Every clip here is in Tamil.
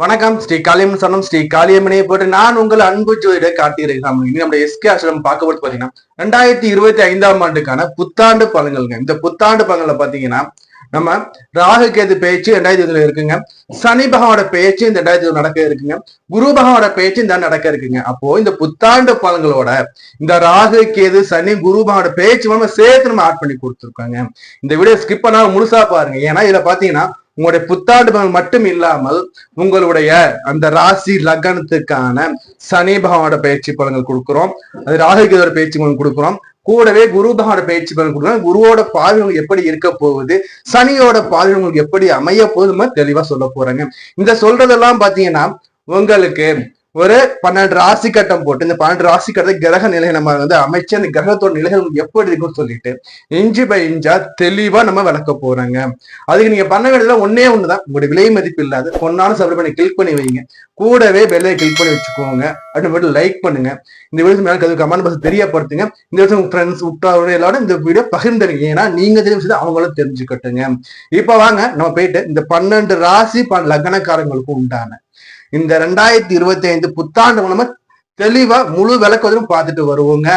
வணக்கம் ஸ்ரீ காளியம்மன் சனம் ஸ்ரீ காளியம்மனையை போட்டு நான் உங்கள் அன்பு ஜோதிட காட்டியிருக்கிறேன் இனி நம்ம எஸ்கே ஆசிரம் பார்க்க போது பாத்தீங்கன்னா ரெண்டாயிரத்தி இருபத்தி ஐந்தாம் ஆண்டுக்கான புத்தாண்டு பலன்கள்ங்க. இந்த புத்தாண்டு பலன்களை பாத்தீங்கன்னா நம்ம ராகு கேது பேச்சு ரெண்டாயிரத்தி இருபதுல இருக்குங்க. சனி பகவானோட பேச்சு இந்த ரெண்டாயிரத்தி இருபது நடக்க இருக்குங்க. குரு பகவானோட பேச்சு இந்த நடக்க இருக்குங்க. அப்போ இந்த புத்தாண்டு பலன்களோட இந்த ராகு கேது சனி குரு பகவானோட பேச்சு நம்ம சேர்த்து நம்ம ஆட் பண்ணி கொடுத்துருக்காங்க. இந்த வீடியோ ஸ்கிப் பண்ணாலும் முழுசா பாருங்க. ஏன்னா இதுல பாத்தீங்கன்னா உங்களுடைய புத்தாண்டு மட்டும் இல்லாமல் உங்களுடைய அந்த ராசி லக்னத்துக்கான சனி பகவானோட பயிற்சி பலன்கள் கொடுக்குறோம். அது ராகுகேதோட பயிற்சி பலன் கொடுக்குறோம். கூடவே குரு பகவானோட பயிற்சி பலன் கொடுக்குறோம். குருவோட பார்வை உங்களுக்கு எப்படி இருக்க போகுது? சனியோட பார்வை உங்களுக்கு எப்படி அமைய போகுது நம்ம தெளிவா சொல்ல போறாங்க. இந்த சொல்றதெல்லாம் பாத்தீங்கன்னா உங்களுக்கு ஒரு பன்னெண்டு ராசி கட்டம் போட்டு இந்த பன்னெண்டு ராசி கட்டத்தை கிரக நிலை நம்ம வந்து அமைச்சு அந்த கிரகத்தோட நிலைகள் எப்படி இருக்கும்னு சொல்லிட்டு இன்ச்சு பை இன்ச்சா தெளிவா நம்ம விளக்க போறாங்க. அதுக்கு நீங்க பண்ண வேண்டியதுல ஒன்னே ஒண்ணுதான். உங்களுடைய விலை மதிப்பு இல்லாத பொண்ணான சப்ளை பண்ணி கிளிக் பண்ணி வைங்க. கூடவே வெளியே கிளிக் பண்ணி வச்சுக்கோங்க. அப்படின்னு லைக் பண்ணுங்க. இந்த வீடியோ மேலே அது கமெண்ட் பாக்ஸ் தெரியப்படுத்துங்க. இந்த வருஷம் உங்க ஃப்ரெண்ட்ஸ் உற்றாரோட எல்லாரும் இந்த வீடியோ பகிர்ந்துருங்க. ஏன்னா நீங்க தெரியும் அவங்களும் தெரிஞ்சுக்கட்டுங்க. இப்போ வாங்க நம்ம போயிட்டு இந்த பன்னெண்டு ராசி பன் லக்னக்காரங்களுக்கு உண்டான இந்த ரெண்டாயிரத்தி இருபத்தி ஐந்து புத்தாண்டு மூலமா தெளிவா முழு விளக்குவதும் பார்த்துட்டு வருவோங்க.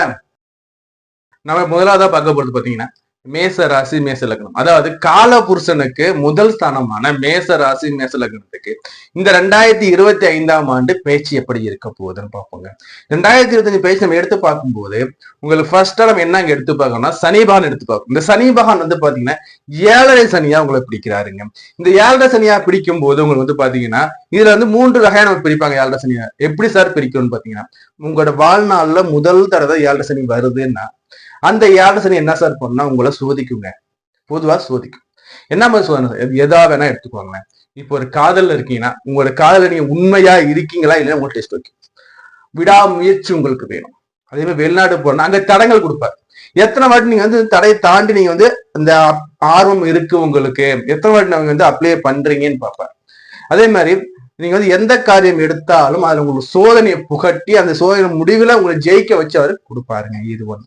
நம்ம முதலாவதா பார்க்க போறது பாத்தீங்கன்னா மேச ராசி மேச லக்னம். அதாவது கால புருஷனுக்கு முதல் ஸ்தானமான மேச ராசி மேச லக்னத்துக்கு இந்த ரெண்டாயிரத்தி இருபத்தி ஐந்தாம் ஆண்டு பேச்சு எப்படி இருக்க போகுதுன்னு பார்ப்போங்க. ரெண்டாயிரத்தி இருபத்தஞ்சு பேச்சு நம்ம எடுத்து பார்க்கும்போது உங்களுக்கு ஃபர்ஸ்டா நம்ம என்ன எடுத்து பார்க்கணும்னா சனிபகான் எடுத்து பார்க்கணும். இந்த சனி வந்து பாத்தீங்கன்னா ஏழரை சனியா உங்களை பிடிக்கிறாருங்க. இந்த ஏழரை சனியா பிடிக்கும் போது உங்களுக்கு வந்து பாத்தீங்கன்னா இதுல வந்து மூன்று வகையா நம்ம பிரிப்பாங்க ஏழரை சனியா. எப்படி சார் பிரிக்கணும்னு பாத்தீங்கன்னா உங்களோட வாழ்நாள்ல முதல் தடவை ஏழரை சனி வருதுன்னா அந்த ஏழரை என்ன சார் பண்ணா? உங்களை சோதிக்குங்க. பொதுவா சோதிக்கும். என்ன மாதிரி சோதனை எதா வேணா எடுத்துக்கோங்களேன். இப்போ ஒரு காதல்ல இருக்கீங்கன்னா உங்களோட காதல நீங்க உண்மையா இருக்கீங்களா இல்லைன்னா உங்களுக்கு டெஸ்ட் வைக்கும் விடாமுயற்சி உங்களுக்கு வேணும். அதே மாதிரி வெளிநாடு போனா அங்க தடங்கள் கொடுப்பாரு. எத்தனை வாட்டி நீங்க வந்து தடையை தாண்டி நீங்க வந்து அந்த ஆர்வம் இருக்கு உங்களுக்கு. எத்தனை வாட்டி நாங்க வந்து அப்ளை பண்றீங்கன்னு பார்ப்பேன் அதே மாதிரி நீங்க வந்து எந்த காரியம் எடுத்தாலும் அதுல உங்களுக்கு சோதனையை புகட்டி அந்த சோதனை முடிவுல உங்களை ஜெயிக்க வச்சு கொடுப்பாருங்க இது ஒண்ணு.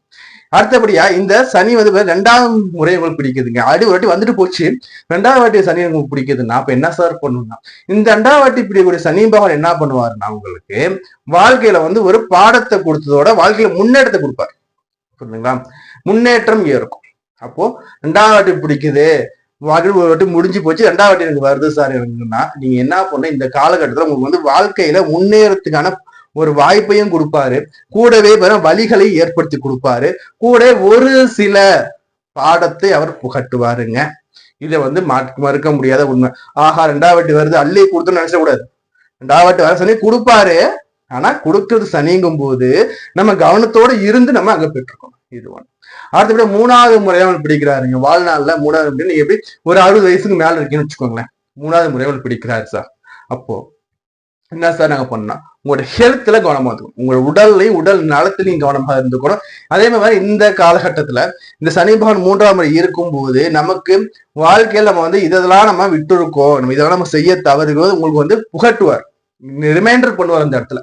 அடுத்தபடியா இந்த சனி வந்து ரெண்டாவது முறை உங்களுக்கு பிடிக்குதுங்க. அடி ஒரு வாட்டி வந்துட்டு போச்சு. ரெண்டாவது வாட்டி சனி உங்களுக்கு பிடிக்குதுன்னா அப்ப என்ன சார் பண்ணணும்னா இந்த ரெண்டாவது வாட்டி பிடிக்கக்கூடிய சனி பகவான் என்ன பண்ணுவாருன்னா உங்களுக்கு வாழ்க்கையில வந்து ஒரு பாடத்தை கொடுத்ததோட வாழ்க்கையில முன்னேற்றத்தை கொடுப்பாரு. புரியுதுங்களா முன்னேற்றம் இருக்கும் அப்போ ரெண்டாவது வாட்டி பிடிக்குது. வாழ்க்கை ஒரு வாட்டி முடிஞ்சு போச்சு. ரெண்டாவது வாட்டி எனக்கு வருது சார் எனக்குன்னா நீங்க என்ன பண்ண இந்த காலகட்டத்துல உங்களுக்கு வந்து வாழ்க்கையில முன்னேறத்துக்கான ஒரு வாய்ப்பையும் கொடுப்பாரு. கூடவே வழிகளை ஏற்படுத்தி கொடுப்பாரு. கூட ஒரு சில பாடத்தை அவர் புகட்டுவாருங்க. இதை வந்து மறுக்க முடியாத உண்மை. ஆஹா ரெண்டாவது வாட்டி வருது. அள்ளி கொடுத்துன்னு நினைச்சக்கூடாது ரெண்டாவது வாட்டி வர சனி கொடுப்பாரு. ஆனா கொடுக்கறது சனிங்கும் போது நம்ம கவனத்தோட இருந்து நம்ம அங்க பெற்றிருக்கோம் இது ஒண்ணு. அடுத்தபடி மூணாவது முறையா பிடிக்கிறாரு. பிடிக்கிறாருங்க வாழ்நாள்ல மூணாவது முறை நீங்க எப்படி ஒரு அறுபது வயசுக்கு மேல இருக்கீங்கன்னு வச்சுக்கோங்களேன். மூணாவது முறை அவன் பிடிக்கிறாரு சார் அப்போ என்ன சார் நாங்க பண்ணோம் உங்களோட ஹெல்த்ல கவனமா இருக்கும் உங்களோட உடல்லையும் உடல் நலத்திலையும் கவனமா இருந்துக்கணும். அதே மாதிரி இந்த காலகட்டத்துல இந்த சனி பகவான் மூன்றாம் முறை இருக்கும் போது நமக்கு வாழ்க்கையில நம்ம வந்து இதெல்லாம் நம்ம விட்டு இருக்கோம் நம்ம இதெல்லாம் நம்ம செய்ய தவறுகிறது உங்களுக்கு வந்து புகட்டுவார். ரிமைண்டர் பண்ணுவார் அந்த இடத்துல.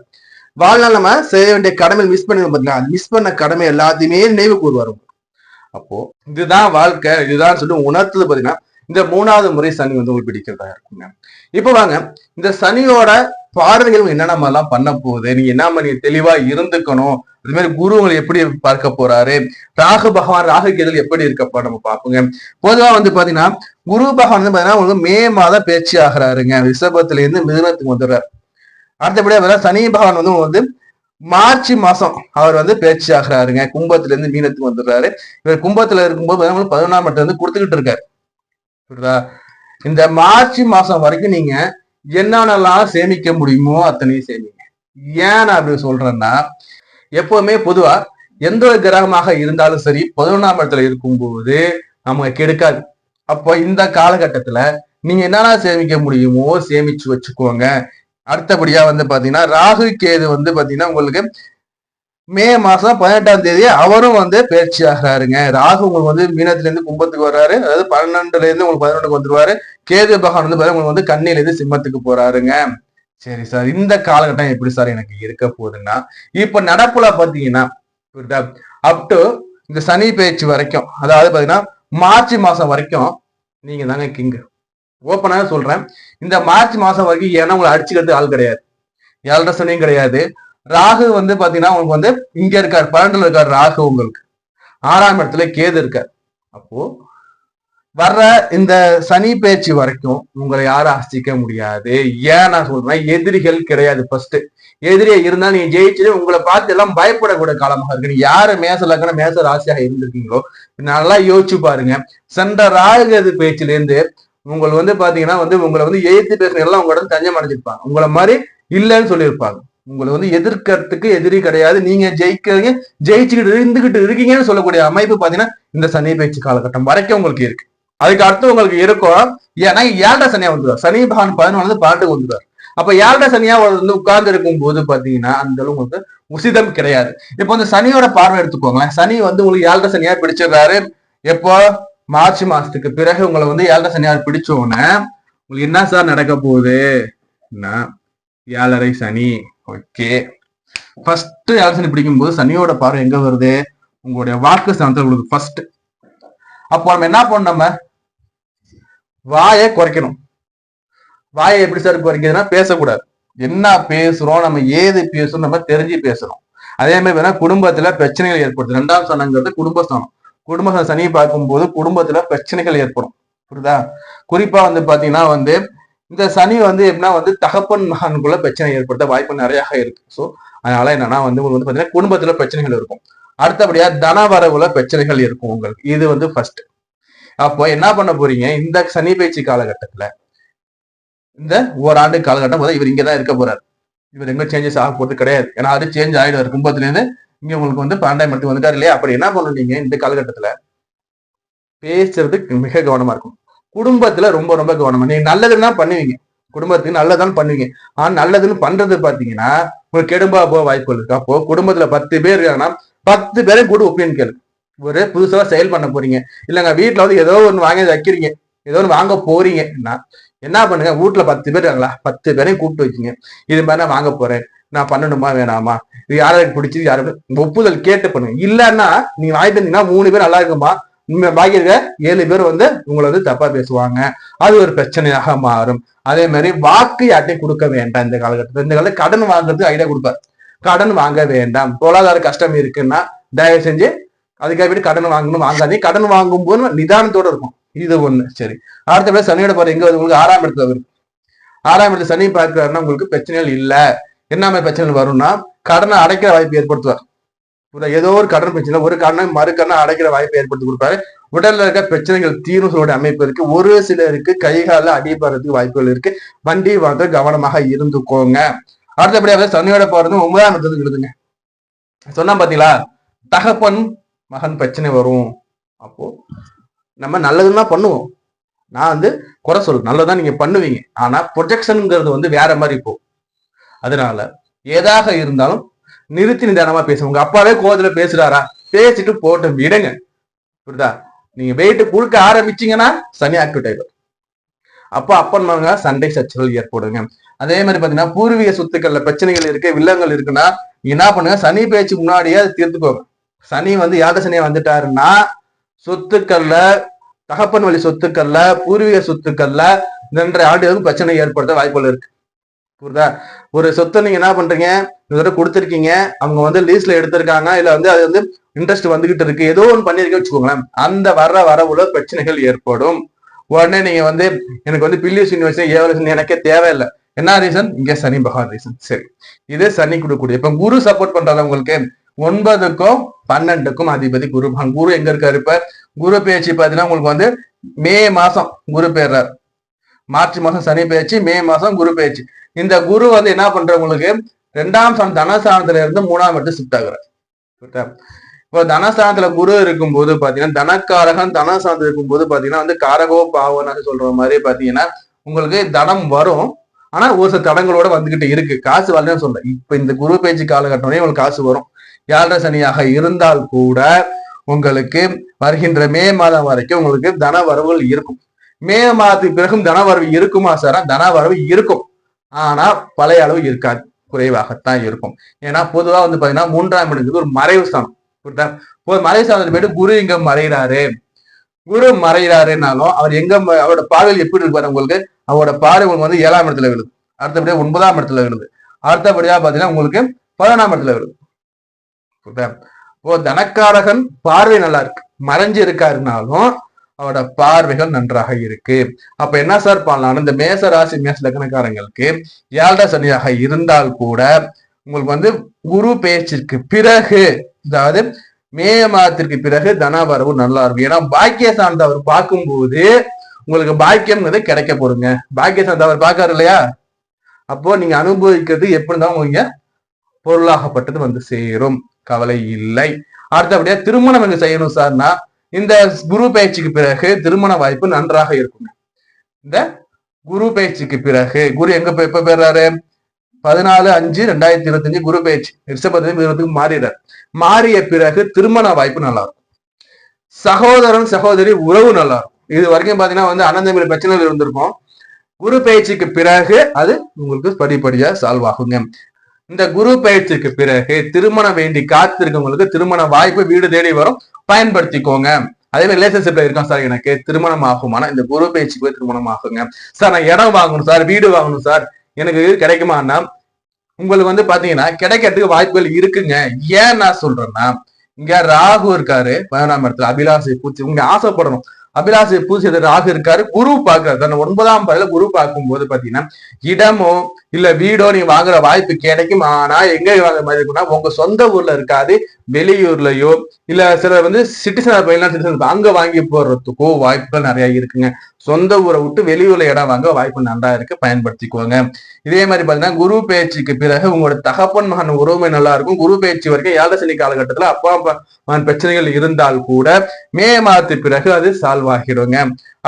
வாழ்நாள் நம்ம செய்ய வேண்டிய கடமை மிஸ் பண்ணி பார்த்தீங்களா அது மிஸ் பண்ண கடமை எல்லாத்தையுமே நினைவு கூறுவார் அப்போ இதுதான் வாழ்க்கை இதுதான் சொல்லி உணர்த்தது பாத்தீங்கன்னா இந்த மூணாவது முறை சனி வந்து உங்களுக்கு பிடிக்கிறதா இருக்குங்க. இப்ப வாங்க இந்த சனியோட பார்வைகள் என்னென்ன மாதிரிலாம் பண்ண போகுது? நீங்க என்ன மாதிரி தெளிவா இருந்துக்கணும்? அது மாதிரி குரு உங்களை எப்படி பார்க்க போறாரு? ராகு பகவான் ராகு கேதல் எப்படி இருக்கப்பா நம்ம பார்ப்போங்க. பொதுவா வந்து பாத்தீங்கன்னா குரு பகவான் வந்து பாத்தீங்கன்னா உங்களுக்கு மே மாதம் பேச்சு ஆகிறாருங்க. ரிஷபத்துல இருந்து மிதனத்துக்கு வந்துடுறாரு. அடுத்தபடியா சனி பகவான் வந்து வந்து மார்ச் மாசம் அவர் வந்து பேச்சு ஆகிறாருங்க கும்பத்துல இருந்து மீனத்துக்கு வந்துடுறாரு. இவர் கும்பத்துல இருக்கும்போது பதினொன்றாம் மட்டும் வந்து கொடுத்துக்கிட்டு இருக்காரு. புரியுதா? இந்த மார்ச் மாசம் வரைக்கும் நீங்க என்னென்னலாம் சேமிக்க முடியுமோ அத்தனையும் சேமிங்க. ஏன் நான் அப்படி சொல்றேன்னா எப்பவுமே பொதுவா எந்த ஒரு கிரகமாக இருந்தாலும் சரி பதினொன்றாம் இடத்துல இருக்கும்போது நமக்கு கெடுக்காது. அப்போ இந்த காலகட்டத்துல நீங்க என்னென்ன சேமிக்க முடியுமோ சேமிச்சு வச்சுக்கோங்க. அடுத்தபடியா வந்து பாத்தீங்கன்னா ராகு கேது வந்து பாத்தீங்கன்னா உங்களுக்கு மே மாசம் பதினெட்டாம் தேதி அவரும் வந்து பயிற்சி ஆகிறாருங்க. ராகு உங்களுக்கு வந்து மீனத்துல இருந்து கும்பத்துக்கு வர்றாரு. அதாவது பன்னெண்டுல இருந்து உங்களுக்கு பதினொன்றுக்கு வந்துருவாரு. கேது பகவான் வந்து உங்களுக்கு வந்து கண்ணில இருந்து சிம்மத்துக்கு போறாருங்க. சரி சார் இந்த காலகட்டம் எப்படி சார் எனக்கு இருக்க போகுதுன்னா இப்ப நடப்புல பாத்தீங்கன்னா அப் டு இந்த சனி பயிற்சி வரைக்கும் அதாவது பாத்தீங்கன்னா மார்ச் மாசம் வரைக்கும் நீங்க தாங்க கிங்கு ஓப்பனாக சொல்றேன். இந்த மார்ச் மாசம் வரைக்கும் ஏன்னா உங்களை அடிச்சுக்கிறது ஆள் கிடையாது. ஏழரை சனியும் கிடையாது. ராகு வந்து பாத்தீங்கன்னா உங்களுக்கு வந்து இங்க இருக்கார் பன்னெண்டுல இருக்கார் ராகு உங்களுக்கு. ஆறாம் இடத்துல கேது இருக்கார். அப்போ வர்ற இந்த சனி பேச்சு வரைக்கும் உங்களை யாரும் அசிக்க முடியாது. ஏன் நான் சொல்றேன்? எதிரிகள் கிடையாது ஃபர்ஸ்ட் எதிரியா இருந்தா நீங்க ஜெயிச்சு உங்களை பார்த்து எல்லாம் பயப்படக்கூடிய காலமாக இருக்கு. நீ யாரு மேச லக்கணம் மேச ராசியாக இருந்திருக்கீங்களோ? நல்லா யோசிச்சு பாருங்க. சென்ற ராகுகது பேச்சுல இருந்து உங்களை வந்து பாத்தீங்கன்னா வந்து உங்களை வந்து எதிர்த்து பேசுற எல்லாம் உங்களோட தஞ்சம் அடைஞ்சிருப்பாங்க. உங்களை மாதிரி இல்லைன்னு சொல்லியிருப்பாங்க. உங்களை வந்து எதிர்க்கிறதுக்கு எதிரி கிடையாது. நீங்க ஜெயிக்கிறீங்க ஜெயிச்சுக்கிட்டு இருந்துகிட்டு இருக்கீங்கன்னு சொல்லக்கூடிய அமைப்பு பாத்தீங்கன்னா இந்த சனி பேச்சு காலகட்டம் வரைக்கும் உங்களுக்கு இருக்கு. அதுக்கு அடுத்து உங்களுக்கு இருக்கும். ஏன்னா ஏழரை சனியா வந்துடுவார் சனி பகவான் பதினொன்று பாட்டுக்கு வந்துடுவார் அப்ப ஏழரை சனியா வந்து உட்கார்ந்து இருக்கும் போது பாத்தீங்கன்னா அந்த அளவு உங்களுக்கு உசிதம் கிடையாது. இப்போ இந்த சனியோட பார்வை எடுத்துக்கோங்களேன். சனி வந்து உங்களுக்கு ஏழரை சனியா பிடிச்சிடுறாரு. எப்போ? மார்ச் மாசத்துக்கு பிறகு உங்களை வந்து ஏழரை சனியார் பிடிச்ச உடனே உங்களுக்கு என்ன சார் நடக்க போகுது? ஏழரை சனி. ஓகே ஃபர்ஸ்ட் ஏழரை சனி பிடிக்கும் போது சனியோட பார்வை எங்க வருது? உங்களுடைய வாக்கு ஸ்தானத்தில் உங்களுக்கு ஃபர்ஸ்ட் அப்போ நம்ம என்ன பண்ணணும் நம்ம? வாயை குறைக்கணும். வாயை எப்படி சார் குறைக்கிறதுனா பேசக்கூடாது. என்ன பேசுறோம் நம்ம ஏது பேசுறோம் நம்ம தெரிஞ்சு பேசணும். அதே மாதிரி வேணா குடும்பத்துல பிரச்சனைகள் ஏற்படுது. ரெண்டாம் ஸ்தானங்கிறது குடும்பஸ்தானம். குடும்ப சனியை பார்க்கும்போது குடும்பத்துல பிரச்சனைகள் ஏற்படும். புரியுதா? குறிப்பா வந்து பாத்தீங்கன்னா வந்து இந்த சனி வந்து எப்படின்னா வந்து தகப்பன் மகனுக்குள்ள பிரச்சனை ஏற்படுத்த வாய்ப்பு நிறைய இருக்கு. ஸோ அதனால என்னன்னா வந்து உங்களுக்கு வந்து பாத்தீங்கன்னா குடும்பத்துல பிரச்சனைகள் இருக்கும். அடுத்தபடியா தன வரவுல பிரச்சனைகள் இருக்கும் உங்களுக்கு. இது வந்து ஃபர்ஸ்ட் அப்போ என்ன பண்ண போறீங்க? இந்த சனி பயிற்சி காலகட்டத்துல இந்த ஓராண்டு காலகட்டம் போது இவர் இங்கதான் இருக்க போறாரு. இவர் எங்க சேஞ்சஸ் ஆக போறது கிடையாது. ஏன்னா அது சேஞ்ச் ஆயிடுவார். கும்பத்துல இருந்து இங்க உங்களுக்கு வந்து பன்னெண்டாயிரம் இடத்துக்கு வந்துட்டாரு இல்லையா? அப்படி என்ன பண்ணுவீங்க இந்த காலகட்டத்துல? பேசுறதுக்கு மிக கவனமா இருக்கும் குடும்பத்துல ரொம்ப ரொம்ப கவனமா. நீங்க நல்லதுன்னா பண்ணுவீங்க. குடும்பத்துக்கு நல்லதான் பண்ணுவீங்க. ஆனா நல்லதுன்னு பண்றது பாத்தீங்கன்னா உங்களுக்கு கெடும்பா போக வாய்ப்புகள் இருக்கு. அப்போ குடும்பத்துல பத்து பேர் இருக்காங்கன்னா பத்து பேரையும் கூட ஒப்பீனியன் கேளு. ஒரு புதுசா செயல் பண்ண போறீங்க. இல்லைங்க வீட்டுல வந்து ஏதோ ஒன்று வாங்கி வைக்கிறீங்க. ஏதோ ஒன்று வாங்க போறீங்கன்னா என்ன? பண்ணுங்க? வீட்டுல பத்து பேர் இருக்காங்களா? பத்து பேரையும் கூப்பிட்டு வச்சுங்க இது மாதிரி நான் வாங்க போறேன். நான் பண்ணணுமா? வேணாமா? இது யாருக்கு பிடிச்சது யாருக்கு ஒப்புதல் கேட்டு பண்ணுங்க. இல்லைன்னா நீங்க வாங்கிட்டு இருந்தீங்கன்னா மூணு பேர் நல்லா இருக்குமா பாக்கி இருக்க ஏழு பேர் வந்து உங்களை வந்து தப்பா பேசுவாங்க. அது ஒரு பிரச்சனையாக மாறும். அதே மாதிரி வாக்கு யார்ட்டையும் கொடுக்க வேண்டாம் இந்த காலகட்டத்தில். இந்த காலத்துல கடன் வாங்குறதுக்கு ஐடியா கொடுப்பாரு. கடன் வாங்க வேண்டாம். பொருளாதார கஷ்டம் இருக்குன்னா தயவு செஞ்சு அதுக்காக போய் கடன் வாங்கணும் வாங்காதீங்க. கடன் வாங்கும் போது நிதானத்தோட இருக்கும் இது ஒண்ணு. சரி. அடுத்த பேர் சனியோட பாரு எங்க உங்களுக்கு ஆறாம் இடத்துல வரும் ஆறாம் இடத்துல சனி பார்க்கிறாருன்னா உங்களுக்கு பிரச்சனைகள் இல்லை. என்ன மாதிரி பிரச்சனைகள் வரும்னா கடனை அடைக்கிற வாய்ப்பு ஏற்படுத்துவார். ஏதோ ஒரு கடன் பிரச்சனை ஒரு கடனை மறு கடனை அடைக்கிற வாய்ப்பை ஏற்படுத்தி கொடுப்பாரு. உடல்ல இருக்க பிரச்சனைகள் தீரும் சொல்லக்கூடிய அமைப்பு இருக்கு. ஒரு சிலருக்கு கைகால அடிபடுறதுக்கு வாய்ப்புகள் இருக்கு. வண்டி வாங்க கவனமாக இருந்துக்கோங்க. அடுத்தபடியாக சனியோட போறது ஒன்பதாம் இடத்துக்கு எழுதுங்க சொன்னா பாத்தீங்களா? தகப்பன் மகன் பிரச்சனை வரும். அப்போ நம்ம நல்லதுன்னா பண்ணுவோம். நான் வந்து குறை சொல்றேன். நல்லதான் நீங்க பண்ணுவீங்க. ஆனா ப்ரொஜெக்ஷனுங்கிறது வந்து வேற மாதிரி போகும் அதனால ஏதாக இருந்தாலும் நிறுத்தி நிதானமா பேசுங்க. உங்க அப்பாவே கோவத்துல பேசுறாரா? பேசிட்டு போட்டு விடுங்க. புரியுதா? நீங்க வெயிட்டு கொடுக்க ஆரம்பிச்சீங்கன்னா சனி ஆக்டிவேட் ஆயிடும். அப்போ அப்பன் மகங்க சண்டை சச்சரவுகள் ஏற்படுங்க. அதே மாதிரி பாத்தீங்கன்னா பூர்வீக சொத்துக்கள்ல பிரச்சனைகள் இருக்கு வில்லங்கள் இருக்குன்னா என்ன பண்ணுங்க? சனி பேச்சு முன்னாடியே அதை தீர்த்துக்கோங்க. சனி வந்து யாத சனியா வந்துட்டாருன்னா சொத்துக்கள்ல தகப்பன் வழி சொத்துக்கள்ல பூர்வீக சொத்துக்கள்ல ரெண்டரை ஆண்டுகளுக்கு பிரச்சனை ஏற்படுத்த வாய்ப்புகள் இருக்கு. புரியுதா? ஒரு சொத்தை நீங்க என்ன பண்றீங்க? இதோட கொடுத்துருக்கீங்க. அவங்க வந்து லீஸ்ல எடுத்திருக்காங்க. இல்ல வந்து அது வந்து இன்ட்ரெஸ்ட் வந்துகிட்டு இருக்கு. ஏதோ ஒன்று பண்ணிருக்க வச்சுக்கோங்களேன். அந்த வர வரவுல பிரச்சனைகள் ஏற்படும். உடனே நீங்க வந்து எனக்கு வந்து பில்லியஸ் யூனிவர்சிட்டி ஏவலசன் எனக்கே தேவையில்லை. என்ன ரீசன் இங்க சனி பகவான் ரீசன் சரி. இது சனி கொடுக்கக்கூடிய இப்ப குரு சப்போர்ட் பண்றாங்க உங்களுக்கு. ஒன்பதுக்கும் பன்னெண்டுக்கும் அதிபதி குரு. குரு எங்க இருக்காரு இப்ப? குரு பேச்சு பாத்தீங்கன்னா உங்களுக்கு வந்து மே மாசம் குரு பேர்றாரு மார்ச் மாசம் சனி பேச்சு மே மாசம் குரு பேச்சு. இந்த குரு வந்து என்ன பண்றவங்களுக்கு ரெண்டாம் ஸ்தானம் தனஸ்தானத்துல இருந்து மூணாம் இடத்து ஷிஃப்ட் ஆகுறாரு. இப்போ தனஸ்தானத்துல குரு இருக்கும்போது பாத்தீங்கன்னா தனக்காரகம் தனஸ்தானத்துல இருக்கும்போது பாத்தீங்கன்னா வந்து காரகோ பாவனாக சொல்ற மாதிரி பாத்தீங்கன்னா உங்களுக்கு தனம் வரும். ஆனா ஒரு சில தடங்களோட வந்துகிட்டு இருக்கு. காசு வரலன்னு சொல்றேன். இப்ப இந்த குரு பேச்சு காலகட்டம் உங்களுக்கு காசு வரும். ஏழரை சனியாக இருந்தால் கூட உங்களுக்கு வருகின்ற மே மாதம் வரைக்கும் உங்களுக்கு தன வரவுகள் இருக்கும். மே மாதத்துக்கு பிறகும் தனவரவு இருக்குமா சார்? தனவரவு இருக்கும். ஆனா பழைய அளவு இருக்காது. குறைவாகத்தான் இருக்கும். ஏன்னா பொதுவா வந்து பாத்தீங்கன்னா மூன்றாம் இடங்கிறது ஒரு மறைவு ஸ்தானம். புரியுதா? மறைவு ஸ்தானத்தை போயிட்டு குரு இங்க மறைகிறாரு குரு மறைகிறாருனாலும் அவர் எங்க அவரோட பார்வையில் எப்படி இருப்பாரு உங்களுக்கு? அவரோட பார்வை உங்களுக்கு வந்து ஏழாம் இடத்துல விழுது. அடுத்தபடியா ஒன்பதாம் இடத்துல விழுது. அடுத்தபடியா பாத்தீங்கன்னா உங்களுக்கு பதினொன்றாம் இடத்துல விழுது. புரியுதா? இப்போ தனக்காரகன் பார்வை நல்லா இருக்கு. மறைஞ்சு இருக்காருனாலும் அவரோட பார்வைகள் நன்றாக இருக்கு. அப்ப என்ன சார் பண்ணலாம் இந்த மேச ராசி மேச லக்னக்காரங்களுக்கு ஏழரை சனியாக இருந்தால் கூட உங்களுக்கு வந்து குரு பேச்சிற்கு பிறகு அதாவது மே மாதத்திற்கு பிறகு தனவரவு நல்லா இருக்கும். ஏன்னா பாக்கிய சார்ந்தவர் பார்க்கும்போது உங்களுக்கு பாக்கியம்ங்கிறது கிடைக்க போடுங்க பாக்கிய சார்ந்தவர் பார்க்காரு இல்லையா? அப்போ நீங்க அனுபவிக்கிறது எப்படி தான் உங்களுக்கு பொருளாகப்பட்டது வந்து சேரும். கவலை இல்லை. அடுத்தபடியா திருமணம் எங்க செய்யணும் சார்னா இந்த குரு பயிற்சிக்கு பிறகு திருமண வாய்ப்பு நன்றாக இருக்கும். இந்த குரு பயிற்சிக்கு பிறகு குரு எங்க எப்ப பெறாரு? பதினாலு அஞ்சு ரெண்டாயிரத்தி இருபத்தஞ்சு குரு பயிற்சி ரிஷபத்தி இருபத்துக்கு மாறிடுறார். மாறிய பிறகு திருமண வாய்ப்பு நல்லா இருக்கும் சகோதரன் சகோதரி உறவு நல்லா இருக்கும் இது வரைக்கும் பாத்தீங்கன்னா வந்து அனந்தமிழ் பிரச்சனைகள் இருந்திருக்கும். குரு பயிற்சிக்கு பிறகு அது உங்களுக்கு படிப்படியா சால்வ் ஆகுங்க. இந்த குரு பயிற்சிக்கு பிறகு திருமணம் வேண்டி காத்திருக்கவங்களுக்கு திருமண வாய்ப்பு வீடு தேடி வரும். பயன்படுத்திக்கோங்க. அதே மாதிரி ரிலேஷன்ஷிப்ல இருக்கோம் சார் எனக்கு திருமணம் ஆகுமானா இந்த குரு பயிற்சிக்கு போய் திருமணம் ஆகுங்க. சார் நான் இடம் வாங்கணும் சார் வீடு வாங்கணும் சார். எனக்கு கிடைக்குமான்னா உங்களுக்கு வந்து பாத்தீங்கன்னா கிடைக்கிறதுக்கு வாய்ப்புகள் இருக்குங்க. ஏன் நான் சொல்றேன்னா இங்க ராகு இருக்காரு பதினாம் இடத்துல அபிலாஷை பூச்சி உங்க ஆசைப்படணும். அபிலாஷை பூச்சி ராகு இருக்காரு. குரு பாக்குறாரு தன்னை ஒன்பதாம் படையில குரு பார்க்கும்போது பாத்தீங்கன்னா இடமோ இல்ல வீடோ நீ வாங்குற வாய்ப்பு கிடைக்கும். ஆனா எங்க வாங்குற மாதிரி இருக்கும்னா உங்க சொந்த ஊர்ல இருக்காது வெளியூர்லயோ இல்ல சிலர் வந்து சிட்டிசன் பையன்லாம் சிட்டிசன் அங்க வாங்கி போடுறதுக்கோ வாய்ப்புகள் நிறைய இருக்குங்க. சொந்த ஊரை விட்டு வெளியூர்ல இடம் வாங்க வாய்ப்பு நல்லா இருக்கு. பயன்படுத்திக்கோங்க. இதே மாதிரி பாத்தீங்கன்னா குரு பேச்சுக்கு பிறகு உங்களோட தகப்பன் மகன் உறவுமை நல்லா இருக்கும். குரு பேச்சு வரைக்கும் ஏழை சனி காலகட்டத்துல அப்பா அப்பா மகன் பிரச்சனைகள் இருந்தால் கூட மே மாதத்துக்கு பிறகு அது சால்வ் ஆகிடுங்க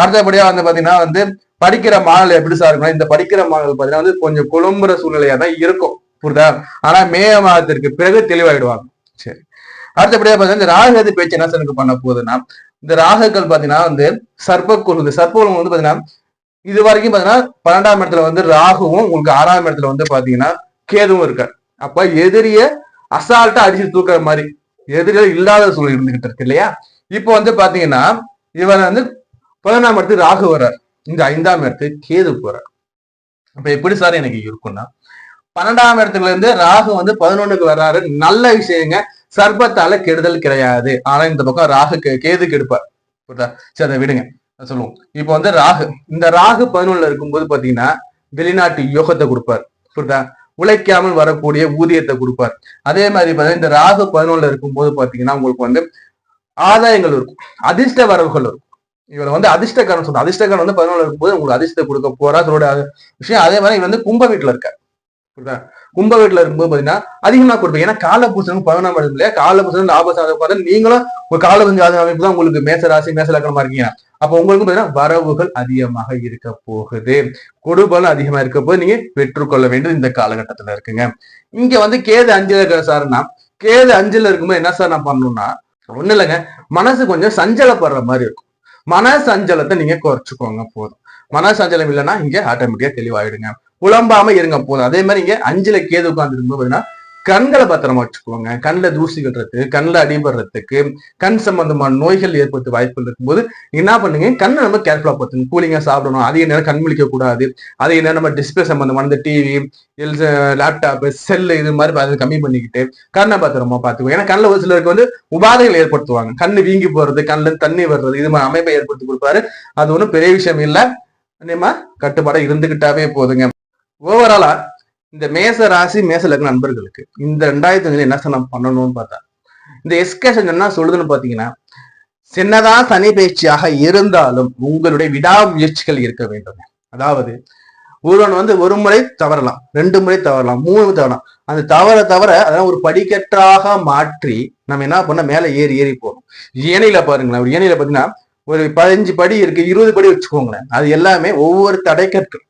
அடுத்தபடியா வந்து பாத்தீங்கன்னா வந்து படிக்கிற மாநில எப்படி சார் இருக்கும் இந்த படிக்கிற மாணவர்கள் பாத்தீங்கன்னா வந்து கொஞ்சம் குழம்புற சூழ்நிலையா தான் இருக்கும். புரியுதா? ஆனா மே மாதத்திற்கு பிறகு தெளிவாயிடுவாங்க. சரி. அடுத்தபடியா பாத்தீங்கன்னா இந்த ராகுகதி பேச்சு என்ன சார் பண்ண போகுதுன்னா இந்த ராகுக்கள் பாத்தீங்கன்னா வந்து சர்ப்பக்குழு இந்த சர்ப்பகுலம் வந்து பாத்தீங்கன்னா இது வரைக்கும் பாத்தீங்கன்னா பன்னெண்டாம் இடத்துல வந்து ராகுவும் உங்களுக்கு ஆறாம் இடத்துல வந்து பாத்தீங்கன்னா கேதுவும் இருக்காரு. அப்ப எதிரிய அசால்ட்டா அடிச்சு தூக்குற மாதிரி எதிரிகள் இல்லாத சூழல் இருந்துகிட்டு இருக்கு இல்லையா? இப்போ வந்து பாத்தீங்கன்னா இவர் வந்து பதினொன்றாம் இடத்துக்கு ராகு வர்றார். இந்த ஐந்தாம் இடத்துக்கு கேது போறார். அப்ப எப்படி சார் எனக்கு இருக்கும்னா பன்னெண்டாம் இடத்துல இருந்து ராகு வந்து பதினொன்னுக்கு வர்றாரு. நல்ல விஷயங்க. சர்ப்பத்தால கெடுதல் கிடையாது. ஆனா இந்த பக்கம் ராகு கே- கேது கெடுப்பார் புரியுதா? சரி அதை விடுங்க. சொல்லுவோம். இப்போ வந்து ராகு இந்த ராகு பதினொன்னுல இருக்கும்போது பாத்தீங்கன்னா வெளிநாட்டு யோகத்தை கொடுப்பார். புரியுதா? உழைக்காமல் வரக்கூடிய ஊதியத்தை கொடுப்பார். அதே மாதிரி பாத்தீங்கன்னா இந்த ராகு பதினொன்னுல இருக்கும்போது பாத்தீங்கன்னா உங்களுக்கு வந்து ஆதாயங்கள் இருக்கும். அதிர்ஷ்ட வரவுகள் இருக்கும். இவர் வந்து அதிர்ஷ்டக்காரன் சொல்ற அதிர்ஷ்டக்காரன் வந்து பதினொன்று இருக்கும்போது உங்களுக்கு அதிர்ஷ்டத்தை கொடுக்க போறா சொல்ற விஷயம் அதே மாதிரி இவர் வந்து கும்ப வீட்டுல இருக்கார். கும்ப வீட்டுல இருக்கும்போது பாத்தீங்கன்னா அதிகமா கொடுப்பீங்க ஏன்னா காலபூசனும் பதினொன்றாம் வருது இல்லையா? காலபூசன் லாபசாதம் பார்த்தா நீங்களும் உங்க காலபூசணம் ஜாதக அமைப்பு தான் உங்களுக்கு மேச ராசி மேச லக்கணமா இருக்கீங்க. அப்ப உங்களுக்கு பாத்தீங்கன்னா வரவுகள் அதிகமாக இருக்க போகுது. கொடுபலம் அதிகமா இருக்க போது நீங்க பெற்றுக்கொள்ள வேண்டியது இந்த காலகட்டத்துல இருக்குங்க. இங்க வந்து கேது அஞ்சுல இருக்கிற சார்னா கேது அஞ்சுல இருக்கும்போது என்ன சார் நான் பண்ணணும்னா ஒண்ணு இல்லைங்க. மனசு கொஞ்சம் சஞ்சலப்படுற மாதிரி இருக்கும். மன சஞ்சலத்தை நீங்க குறைச்சிக்கோங்க போதும். மன சஞ்சலம் இல்லைன்னா இங்க ஆட்டோமேட்டிக்கா தெளிவாயிடுங்க. புலம்பாம இருங்க போதும். அதே மாதிரி இங்க அஞ்சுல கேது உட்கார்ந்து இருக்கும்போது கண்களை பத்திரமா வச்சுக்கோங்க. கண்ணில் தூசி கட்டுறதுக்கு கண்ணில் அடிபடுறதுக்கு கண் சம்பந்தமான நோய்கள் ஏற்படுத்த வாய்ப்புகள் இருக்கும்போது என்ன பண்ணுங்க? கண்ணை நம்ம கேர்ஃபுல்லாக பார்த்துங்க கூலிங்காக சாப்பிடணும். அதிக நேரம் கண் முழிக்க கூடாது. அதிக நேரம் நம்ம டிஸ்பிளே சம்பந்தமான இந்த டிவி லேப்டாப் செல்லு இது மாதிரி அதை கம்மி பண்ணிக்கிட்டு கண்ணை பத்திரமா பார்த்துக்கோ ஏன்னா கண்ணில் ஒரு சிலருக்கு வந்து உபாதைகள் ஏற்படுத்துவாங்க. கண்ணு வீங்கி போறது கண்ணில் தண்ணி வர்றது இது மாதிரி அமைப்பை ஏற்படுத்தி கொடுப்பாரு. அது ஒன்றும் பெரிய விஷயம் இல்லை. நம்ம கட்டுப்பாடாக இருந்துகிட்டாவே போதுங்க. ஓவராலா இந்த மேச ராசி மேச லக்ன நண்பர்களுக்கு இந்த ரெண்டாயிரத்தி அஞ்சுல என்ன சார் நான் பண்ணணும்னு பார்த்தா இந்த எஸ்கேஷன் என்ன சொல்லுதுன்னு பாத்தீங்கன்னா சின்னதான் சனி பயிற்சியாக இருந்தாலும் உங்களுடைய விடாமுயற்சிகள் இருக்க வேண்டும். அதாவது ஒருவன் வந்து ஒரு முறை தவறலாம் ரெண்டு முறை தவறலாம் மூணு முறை தவறலாம். அந்த தவற தவிர அதான் ஒரு படிக்கட்டாக மாற்றி நம்ம என்ன பண்ண மேல ஏறி ஏறி போகணும். ஏனையில பாருங்களேன் ஒரு ஏனையில பாத்தீங்கன்னா ஒரு பதினஞ்சு படி இருக்கு இருபது படி வச்சுக்கோங்களேன். அது எல்லாமே ஒவ்வொரு தடைக்கற்கள்.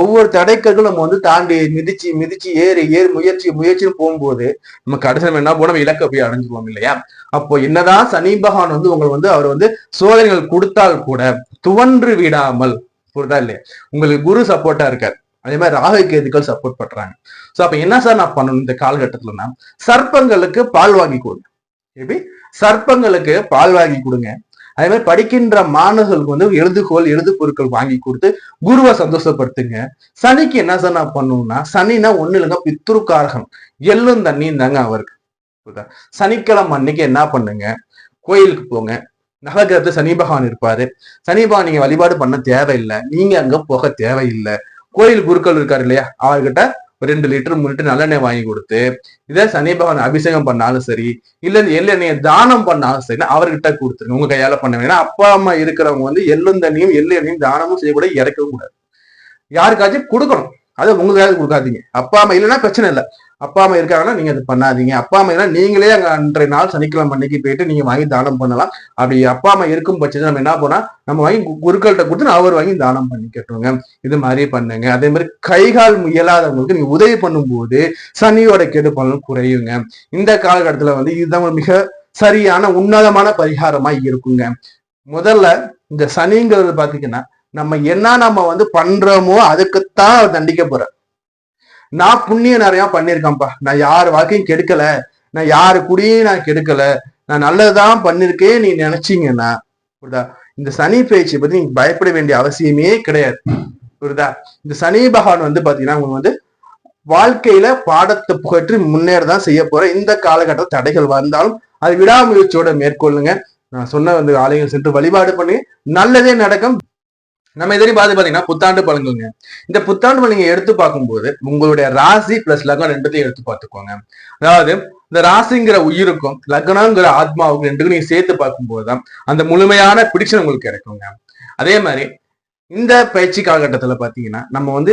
ஒவ்வொரு தடைக்கற்களும் நம்ம வந்து தாண்டி மிதிச்சு மிதிச்சு ஏறி ஏறி முயற்சி முயற்சின்னு போகும்போது நம்ம கடைசி நம்ம என்ன போனோம் இலக்கை போய் அடைஞ்சிருவோம் இல்லையா? அப்போ என்னதான் சனி பகவான் வந்து உங்களை வந்து அவர் வந்து சோதனைகள் கொடுத்தால் கூட துவன்று விடாமல் புரிதா இல்லையா? உங்களுக்கு குரு சப்போர்ட்டா இருக்காரு. அதே மாதிரி ராகு கேதுக்கள் சப்போர்ட் பண்றாங்க. சோ அப்ப என்ன சார் நான் பண்ணணும் இந்த காலகட்டத்துலன்னா சர்ப்பங்களுக்கு பால் வாங்கி கொடுங்க. எப்படி? சர்ப்பங்களுக்கு பால் வாங்கி கொடுங்க. அதே மாதிரி படிக்கின்ற மாணவர்களுக்கு வந்து எழுதுகோல் எழுது பொருட்கள் வாங்கி கொடுத்து குருவை சந்தோஷப்படுத்துங்க. சனிக்கு என்ன சார் நான் பண்ணணும்னா சனினா ஒண்ணு இல்லைங்க பித்ருக்காரகம் எள்ளும் தண்ணியும் தாங்க அவருக்கு. சனிக்கிழமை அன்னைக்கு என்ன பண்ணுங்க? கோயிலுக்கு போங்க. நவகிரகத்துல சனி பகவான் இருப்பாரு. சனி பகவான் நீங்க வழிபாடு பண்ண தேவையில்லை. நீங்க அங்க போக தேவையில்லை. கோயில் குருக்கள் இருக்காரு இல்லையா? அவர்கிட்ட ஒரு ரெண்டு லிட்டர் மூணு லிட்டர் நல்லெண்ணெய் வாங்கி கொடுத்து இதை சனி பகவான் அபிஷேகம் பண்ணாலும் சரி இல்ல இந்த எள்ளெண்ணெயை தானம் பண்ணாலும் சரி அவர்கிட்ட கொடுத்துருங்க. உங்க கையால பண்ண வேணா அப்பா அம்மா இருக்கிறவங்க வந்து எள்ளும் தண்ணியும் எள்ளு தானமும் செய்யக்கூட இறக்கவும் கூடாது யாருக்காச்சும் கொடுக்கணும். அது உங்க கையால கொடுக்காதீங்க. அப்பா அம்மா இல்லைன்னா பிரச்சனை இல்லை. அப்பா அம்மா இருக்காங்கன்னா நீங்க அது பண்ணாதீங்க. அப்பா அம்மா நீங்களே அங்க அன்றைய நாள் சனிக்கிழமை அன்னைக்கு போயிட்டு நீங்க வாங்கி தானம் பண்ணலாம். அப்படி அப்பா அம்மா இருக்கும் பட்சத்தில் நம்ம என்ன போனா நம்ம வாங்கி கு- குருக்கள்கிட்ட கொடுத்து அவர் வாங்கி தானம் பண்ணி இது மாதிரி பண்ணுங்க. அதே மாதிரி கைகால் இயலாதவங்களுக்கு நீங்க உதவி பண்ணும்போது சனியோட கெடு பலன் குறையுங்க. இந்த காலகட்டத்துல வந்து இதுதான் மிக சரியான உன்னதமான பரிகாரமா இருக்குங்க. முதல்ல இந்த சனிங்கிறது பாத்தீங்கன்னா நம்ம என்ன நம்ம வந்து பண்றோமோ அதுக்குத்தான் தண்டிக்க போற நான் புண்ணியம் நிறையா பண்ணியிருக்கேன்ப்பா. நான் யார் வாழ்க்கையும் கெடுக்கல. நான் யாரு குடியும் நான் கெடுக்கல. நான் நல்லதுதான் பண்ணிருக்கேன் நீ நினைச்சீங்கன்னா புரியுதா? இந்த சனி பயிற்சியை பத்தி நீங்க பயப்பட வேண்டிய அவசியமே கிடையாது. புரியுதா? இந்த சனி பகவான் வந்து பாத்தீங்கன்னா உங்களுக்கு வந்து வாழ்க்கையில பாடத்தை புகற்றி முன்னேறதான் செய்ய போற இந்த காலகட்ட தடைகள் வந்தாலும் அது விடாமுயற்சியோட மேற்கொள்ளுங்க. நான் சொன்ன வந்து ஆலயங்கள் சென்று வழிபாடு பண்ணி நல்லதே நடக்கும். நம்ம எதிரி பார்த்து பாத்தீங்கன்னா புத்தாண்டு பழங்குங்க இந்த புத்தாண்டு பலன் எடுத்து பார்க்கும்போது உங்களுடைய ராசி பிளஸ் லக்னம் ரெண்டுத்தையும் எடுத்து பார்த்துக்கோங்க. அதாவது இந்த ராசிங்கிற உயிருக்கும் லக்னங்கிற ஆத்மாவுக்கும் ரெண்டுக்கும் நீங்க சேர்த்து பார்க்கும்போது தான் அந்த முழுமையான பிடிச்சல் உங்களுக்கு கிடைக்குங்க. அதே மாதிரி இந்த பயிற்சி காலகட்டத்துல பாத்தீங்கன்னா நம்ம வந்து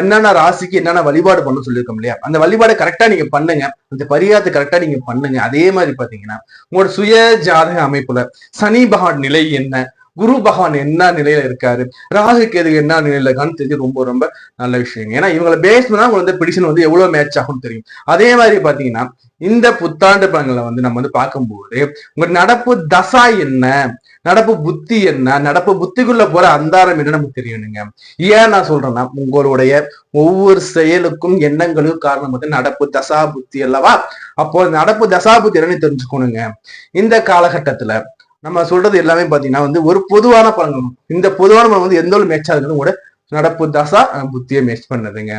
என்னென்ன ராசிக்கு என்னென்ன வழிபாடு பண்ண சொல்லியிருக்கோம் இல்லையா? அந்த வழிபாடை கரெக்டா நீங்க பண்ணுங்க. அந்த பரிகாரத்தை கரெக்டா நீங்க பண்ணுங்க. அதே மாதிரி பாத்தீங்கன்னா உங்களோட சுய ஜாதக அமைப்புல சனி பகவான் நிலை என்ன? குரு பகவான் என்ன நிலையில இருக்காரு? ராகு கேது என்ன நிலையில இருக்கான்னு தெரிஞ்சு ரொம்ப ரொம்ப நல்ல விஷயம் ஏன்னா இவங்களை பேஸ் பண்ணா உங்களுக்கு வந்து பிடிஷன் வந்து எவ்வளவு மேட்ச் ஆகும்னு தெரியும். அதே மாதிரி பாத்தீங்கன்னா இந்த புத்தாண்டு பலன்களை வந்து நம்ம வந்து பார்க்கும்போது உங்க நடப்பு தசா என்ன? நடப்பு புத்தி என்ன? நடப்பு புத்திக்குள்ள போற அந்தாரம் என்ன நமக்கு தெரியணுங்க. ஏன் நான் சொல்றேன்னா உங்களுடைய ஒவ்வொரு செயலுக்கும் எண்ணங்களுக்கும் காரணம் வந்து நடப்பு தசா புத்தி அல்லவா? அப்போ நடப்பு தசா புத்தி என்னன்னு தெரிஞ்சுக்கணுங்க. இந்த காலகட்டத்துல நம்ம சொல்றது எல்லாமே பாத்தீங்கன்னா வந்து ஒரு பொதுவான பழங்கள் இந்த பொதுவான பழம் வந்து எந்த ஒரு மேட்ச் ஆகுதுன்னு கூட நடப்பு தசா புத்தியை மேட்ச் பண்ணதுங்க.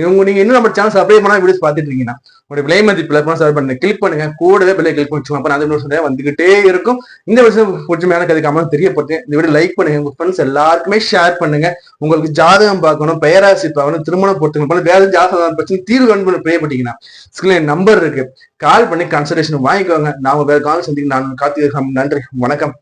இவங்க நீங்க இன்னும் நம்ம சேனல் சப்ளை பண்ணா வீடியோஸ் பார்த்துட்டு இருக்கீங்கன்னா உங்களுடைய விலை மதிப்பில் சப்ளை பண்ணுங்க கிளிக் பண்ணுங்க. கூடவே பிள்ளை கிளிக் பண்ணி அப்போ அந்த வீடியோஸ் வந்துகிட்டே இருக்கும். இந்த விஷயம் பிடிச்சமையான கதை கமெண்ட் தெரியப்படுத்து இந்த வீடியோ லைக் பண்ணுங்க. உங்க ஃப்ரெண்ட்ஸ் எல்லாருக்குமே ஷேர் பண்ணுங்க. உங்களுக்கு ஜாதகம் பார்க்கணும் பெயராசி பார்க்கணும் திருமணம் பொறுத்துக்கணும் வேற ஜாதகம் பிரச்சனை தீர்வு கண்டு ப்ரே பண்ணிங்கன்னா ஸ்கிரீன் நம்பர் இருக்கு. கால் பண்ணி கன்சல்டேஷன் வாங்கிக்கோங்க. நாம வேற கால் சந்திக்க நான் கார்த்திகை நன்றி. வணக்கம்.